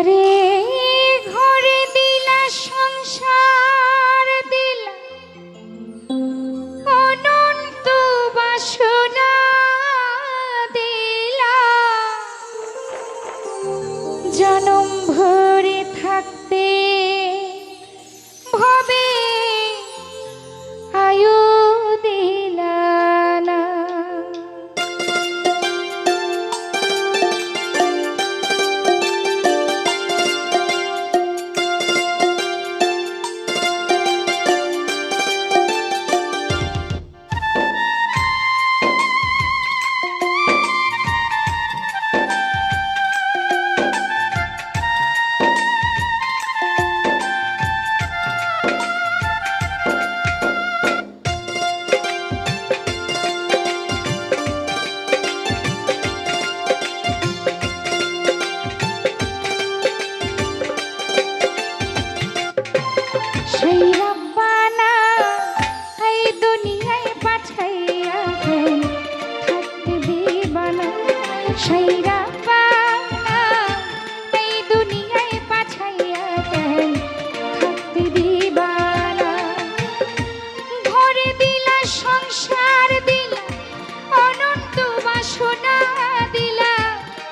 আরে ঘরে দিলা সংসার দিলা। অনন্ত বাসনা দিলা। জনম ভরে থাকতে ভবে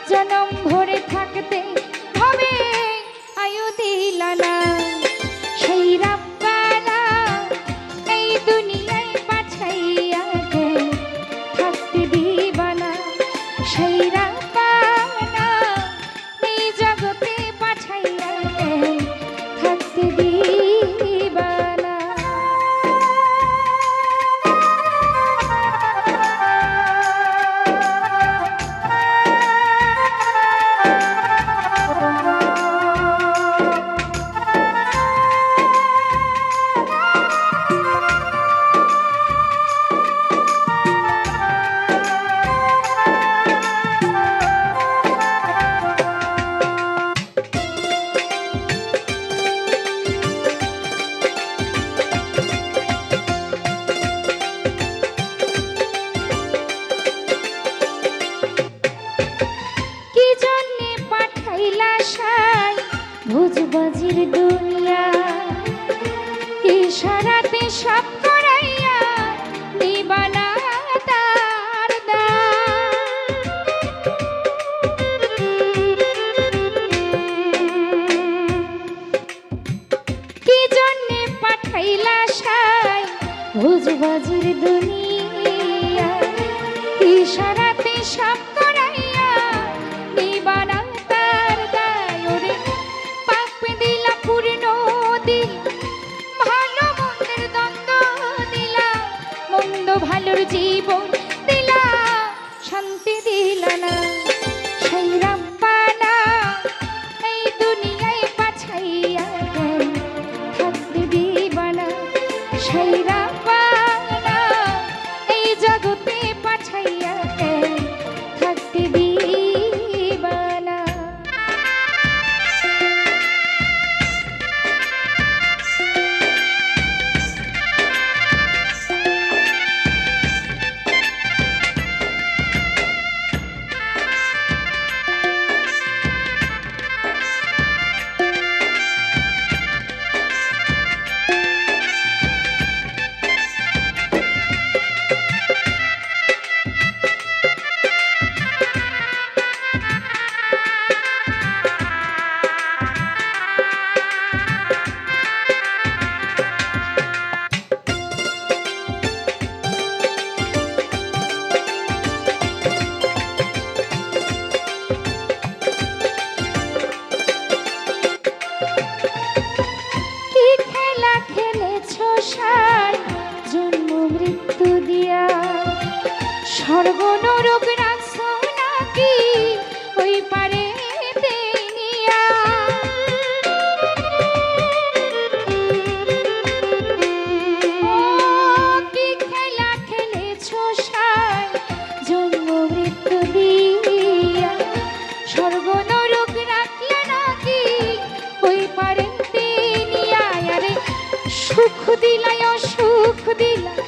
জনম ভরে থাকতে ভুজবাজির দুনিয়া। ইশারাতে সব করাইয়া দিবানা তার কি পাঠাইলা সাই ভুজবাজির দুনিয়া? ইশারাতে সব স্বর্গ নরক রাখছো নাকি? ওই পারে খেলা খেলেছো সার জন্ম মৃত্যু দিয়া। স্বর্গ নরক রাখলে নাকি? ওই পারেন তিনি আয়ারে সুখ দিলাই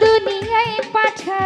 দুনিয়ায় পাঠা